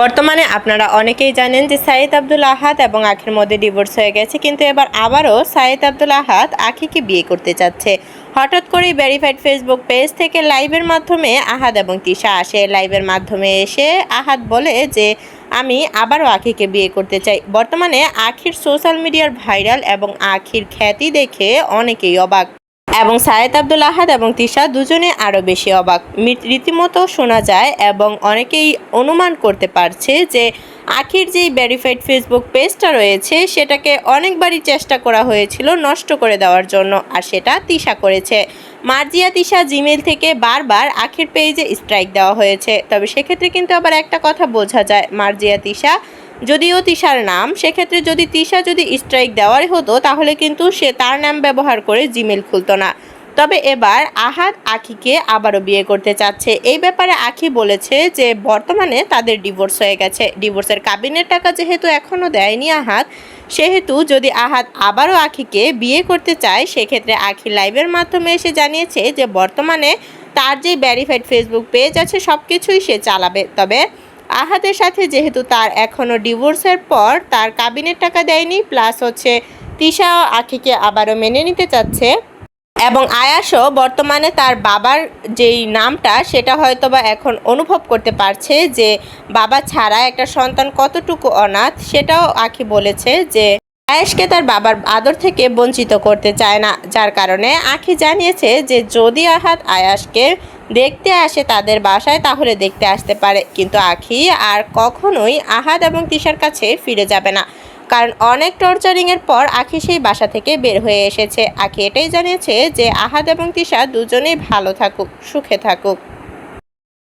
বর্তমানে আপনারা অনেকেই জানেন যে সাইদ আব্দুল আহাদ এবং আখির মধ্যে ডিভোর্স হয়ে গেছে, কিন্তু এবার আবারও সাইদ আব্দুল আহাদ আখিকে বিয়ে করতে চাচ্ছে। হঠাৎ করেই ভেরিফাইড ফেসবুক পেজ থেকে লাইভের মাধ্যমে আহাদ এবং তিশা আসে। লাইভের মাধ্যমে এসে আহাদ বলে যে, আমি আবারও আখিকে বিয়ে করতে চাই। বর্তমানে আখির সোশ্যাল মিডিয়ার ভাইরাল এবং আখির খ্যাতি দেখে অনেকেই অবাক। এবং সায়েদ আব্দুল আহাদ এবং তিশা দুজনে আরও বেশি অবাক। রীতিমতো শোনা যায় এবং অনেকেই অনুমান করতে পারছে যে আখির যেই ভেরিফাইড ফেসবুক পেজটা রয়েছে, সেটাকে অনেকবারই চেষ্টা করা হয়েছিল নষ্ট করে দেওয়ার জন্য, আর সেটা তিশা করেছে। মার্জিয়া তিশা জিমেল থেকে বারবার আখির পেজে স্ট্রাইক দেওয়া হয়েছে। তবে সেক্ষেত্রে কিন্তু আবার একটা কথা বোঝা যায়, মার্জিয়া তিশা যদিও তিশার নাম, সেক্ষেত্রে যদি তিশা যদি স্ট্রাইক দেওয়ারই হতো, তাহলে কিন্তু সে তার নাম ব্যবহার করে জিমেল খুলতো না। তবে এবার আহাদ আখিকে আবারও বিয়ে করতে চাচ্ছে। এই ব্যাপারে আখি বলেছে যে, বর্তমানে তাদের ডিভোর্স হয়ে গেছে। ডিভোর্সের কাবিনের টাকা যেহেতু এখনও দেয়নি আহাদ, সেহেতু যদি আহাদ আবারও আখিকে বিয়ে করতে চায়, সেক্ষেত্রে আখি লাইভের মাধ্যমে এসে জানিয়েছে যে, বর্তমানে তার যে ভ্যারিফাইড ফেসবুক পেজ আছে সব কিছুই সে চালাবে। তবে আহাদের সাথে যেহেতু তার এখনও ডিভোর্সের পর, তার কাবিনের টাকা দেয়নি, প্লাস হচ্ছে তিশা ও আখিকে আবারও মেনে নিতে চাচ্ছে। এবং আয়াসও বর্তমানে তার বাবার যেই নামটা, সেটা হয়তো বা এখন অনুভব করতে পারছে যে বাবা ছাড়া একটা সন্তান কতটুকু অনাথ, সেটাও আখি বলেছে যে আয়াসকে তার বাবার আদর থেকে বঞ্চিত করতে চায় না। যার কারণে আখি জানিয়েছে যে যদি আহাত আয়াসকে দেখতে আসে তাদের বাসায়, তাহলে দেখতে আসতে পারে। কিন্তু আখি আর কখনোই আহাদ এবং তিশার কাছে ফিরে যাবে না। কারণ অনেক টর্চারিংয়ের পর আখি সেই বাসা থেকে বের হয়ে এসেছে। আখি এটাই জানিয়েছে যে আহাদ এবং তিশা দুজনেই ভালো থাকুক, সুখে থাকুক।